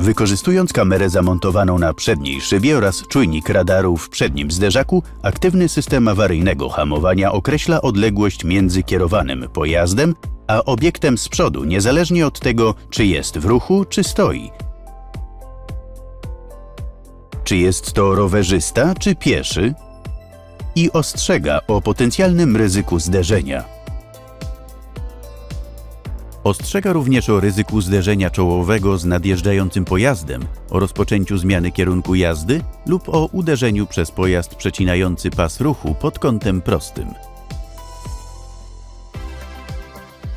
Wykorzystując kamerę zamontowaną na przedniej szybie oraz czujnik radaru w przednim zderzaku, aktywny system awaryjnego hamowania określa odległość między kierowanym pojazdem a obiektem z przodu, niezależnie od tego, czy jest w ruchu, czy stoi. Czy jest to rowerzysta, czy pieszy? I ostrzega o potencjalnym ryzyku zderzenia. Ostrzega również o ryzyku zderzenia czołowego z nadjeżdżającym pojazdem, o rozpoczęciu zmiany kierunku jazdy lub o uderzeniu przez pojazd przecinający pas ruchu pod kątem prostym.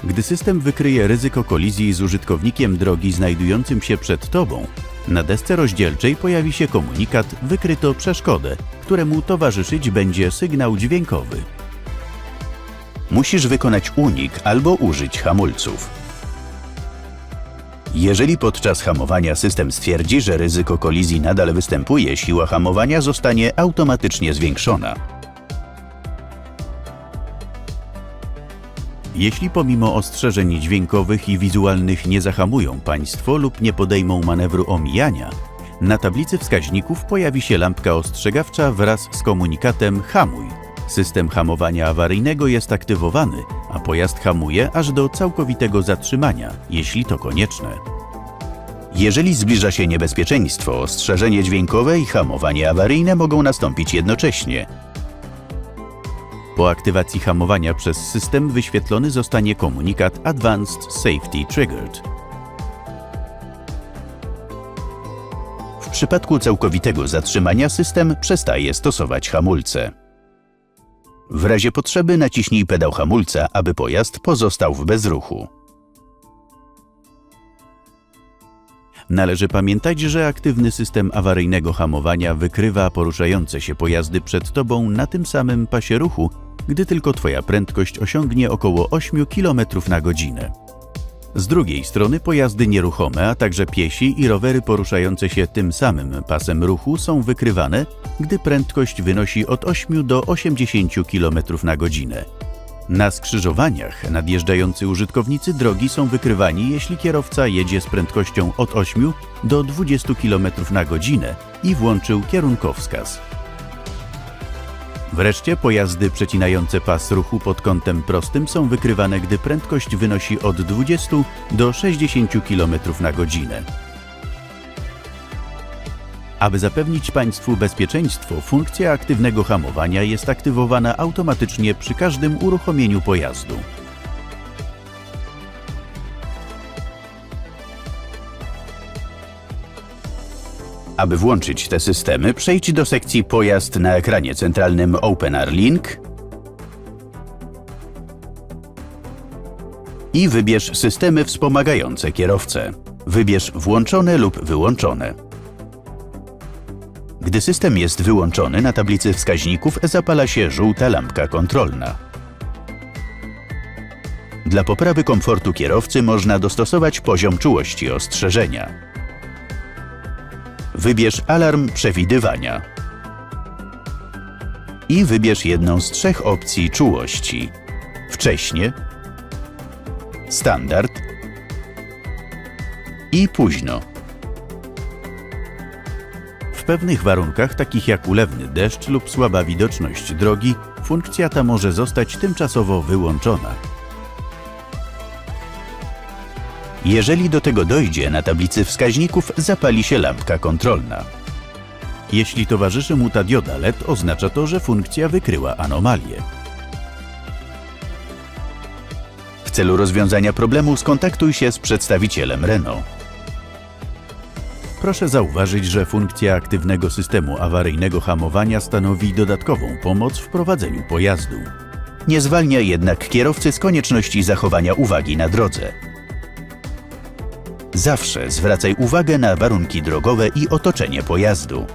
Gdy system wykryje ryzyko kolizji z użytkownikiem drogi znajdującym się przed Tobą, na desce rozdzielczej pojawi się komunikat Wykryto przeszkodę, któremu towarzyszyć będzie sygnał dźwiękowy. Musisz wykonać unik albo użyć hamulców. Jeżeli podczas hamowania system stwierdzi, że ryzyko kolizji nadal występuje, siła hamowania zostanie automatycznie zwiększona. Jeśli pomimo ostrzeżeń dźwiękowych i wizualnych nie zahamują Państwo lub nie podejmą manewru omijania, na tablicy wskaźników pojawi się lampka ostrzegawcza wraz z komunikatem Hamuj. System hamowania awaryjnego jest aktywowany, a pojazd hamuje aż do całkowitego zatrzymania, jeśli to konieczne. Jeżeli zbliża się niebezpieczeństwo, ostrzeżenie dźwiękowe i hamowanie awaryjne mogą nastąpić jednocześnie. Po aktywacji hamowania przez system wyświetlony zostanie komunikat Advanced Safety Triggered. W przypadku całkowitego zatrzymania system przestaje stosować hamulce. W razie potrzeby naciśnij pedał hamulca, aby pojazd pozostał w bezruchu. Należy pamiętać, że aktywny system awaryjnego hamowania wykrywa poruszające się pojazdy przed Tobą na tym samym pasie ruchu, gdy tylko Twoja prędkość osiągnie około 8 km na godzinę. Z drugiej strony pojazdy nieruchome, a także piesi i rowery poruszające się tym samym pasem ruchu są wykrywane, gdy prędkość wynosi od 8 do 80 km na godzinę. Na skrzyżowaniach nadjeżdżający użytkownicy drogi są wykrywani, jeśli kierowca jedzie z prędkością od 8 do 20 km na godzinę i włączył kierunkowskaz. Wreszcie pojazdy przecinające pas ruchu pod kątem prostym są wykrywane, gdy prędkość wynosi od 20 do 60 km na godzinę. Aby zapewnić Państwu bezpieczeństwo, funkcja aktywnego hamowania jest aktywowana automatycznie przy każdym uruchomieniu pojazdu. Aby włączyć te systemy, przejdź do sekcji Pojazd na ekranie centralnym OpenR Link i wybierz Systemy wspomagające kierowcę. Wybierz Włączone lub Wyłączone. Gdy system jest wyłączony, na tablicy wskaźników zapala się żółta lampka kontrolna. Dla poprawy komfortu kierowcy można dostosować poziom czułości ostrzeżenia. Wybierz alarm przewidywania. I wybierz jedną z trzech opcji czułości: wcześnie, standard i późno. W pewnych warunkach, takich jak ulewny deszcz lub słaba widoczność drogi, funkcja ta może zostać tymczasowo wyłączona. Jeżeli do tego dojdzie, na tablicy wskaźników zapali się lampka kontrolna. Jeśli towarzyszy mu ta dioda LED, oznacza to, że funkcja wykryła anomalię. W celu rozwiązania problemu skontaktuj się z przedstawicielem Renault. Proszę zauważyć, że funkcja aktywnego systemu awaryjnego hamowania stanowi dodatkową pomoc w prowadzeniu pojazdu. Nie zwalnia jednak kierowcy z konieczności zachowania uwagi na drodze. Zawsze zwracaj uwagę na warunki drogowe i otoczenie pojazdu.